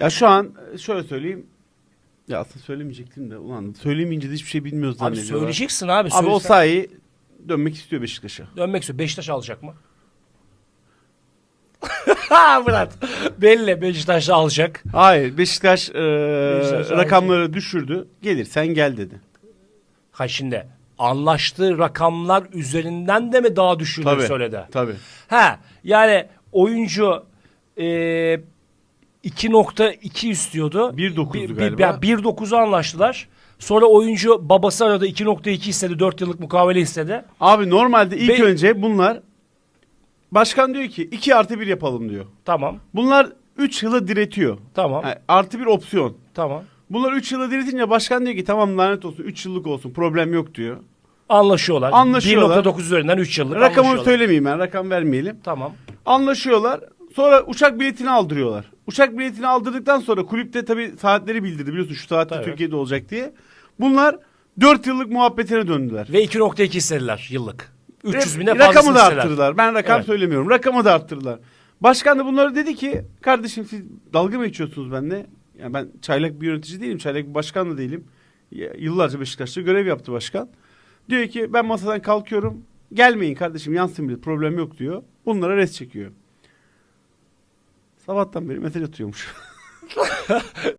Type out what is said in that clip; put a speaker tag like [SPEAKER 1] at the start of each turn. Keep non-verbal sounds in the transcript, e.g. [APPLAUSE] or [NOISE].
[SPEAKER 1] Ya şu an şöyle söyleyeyim. Ya aslında söylemeyecektim de ulan söylemeyince de hiçbir şey bilmiyoruz
[SPEAKER 2] Abi
[SPEAKER 1] zannediyorlar.
[SPEAKER 2] söyleyeceksin abi.
[SPEAKER 1] Abi o
[SPEAKER 2] söylesen-
[SPEAKER 1] sahi dönmek istiyor Beşiktaş'a.
[SPEAKER 2] Dönmek istiyor. Beşiktaş alacak mı? Ha [LAUGHS] Murat. Belli Beşiktaş alacak.
[SPEAKER 1] Hayır Beşiktaş, e,
[SPEAKER 2] Beşiktaş
[SPEAKER 1] rakamları düşürdü. Gelirsen gel dedi.
[SPEAKER 2] Ha şimdi anlaştığı rakamlar üzerinden de mi daha düşürdüğünü
[SPEAKER 1] Tabii.
[SPEAKER 2] söyledi?
[SPEAKER 1] Tabii.
[SPEAKER 2] Ha yani oyuncu e, 2.2 istiyordu.
[SPEAKER 1] 1.9'du
[SPEAKER 2] Bir- bir-
[SPEAKER 1] galiba.
[SPEAKER 2] ya 1.9'u anlaştılar. Sonra oyuncu babası aradı 2.2 istedi 4 yıllık mukavele istedi.
[SPEAKER 1] Abi normalde ilk
[SPEAKER 2] Be-
[SPEAKER 1] önce bunlar başkan diyor ki 2 artı 1 yapalım diyor.
[SPEAKER 2] Tamam
[SPEAKER 1] Bunlar 3 yıla diretiyor.
[SPEAKER 2] tamam
[SPEAKER 1] Yani artı bir opsiyon.
[SPEAKER 2] tamam.
[SPEAKER 1] Bunlar 3 yıla diretince başkan diyor ki tamam lanet olsun 3 yıllık olsun problem yok diyor.
[SPEAKER 2] Anlaşıyorlar.
[SPEAKER 1] Anlaşıyorlar.
[SPEAKER 2] 1.9 üzerinden 3 yıllık
[SPEAKER 1] Rakamı
[SPEAKER 2] anlaşıyorlar.
[SPEAKER 1] söylemeyeyim ben rakam vermeyelim.
[SPEAKER 2] Tamam.
[SPEAKER 1] Anlaşıyorlar. Sonra uçak biletini aldırıyorlar. Uçak biletini aldırdıktan sonra kulüpte tabii saatleri bildirdi biliyorsun şu saatte
[SPEAKER 2] Tabii.
[SPEAKER 1] Türkiye'de olacak diye. Bunlar 4 yıllık muhabbetine döndüler.
[SPEAKER 2] Ve 2.2 istediler yıllık. 300 bine
[SPEAKER 1] Rakamı
[SPEAKER 2] fazlasını
[SPEAKER 1] da
[SPEAKER 2] istediler.
[SPEAKER 1] arttırdılar. Ben rakam
[SPEAKER 2] Evet.
[SPEAKER 1] söylemiyorum. Rakamı da arttırdılar. Başkan da bunları dedi ki kardeşim siz dalga mı geçiyorsunuz benimle? Yani ben çaylak bir yönetici değilim. Çaylak bir başkan da değilim. Ya- Yıllarca Beşiktaş'ta görev yaptı başkan. Diyor ki ben masadan kalkıyorum. Gelmeyin kardeşim yansın bile problem yok diyor. Bunlara res çekiyor. Sabahtan beri mesaj atıyormuş. [LAUGHS]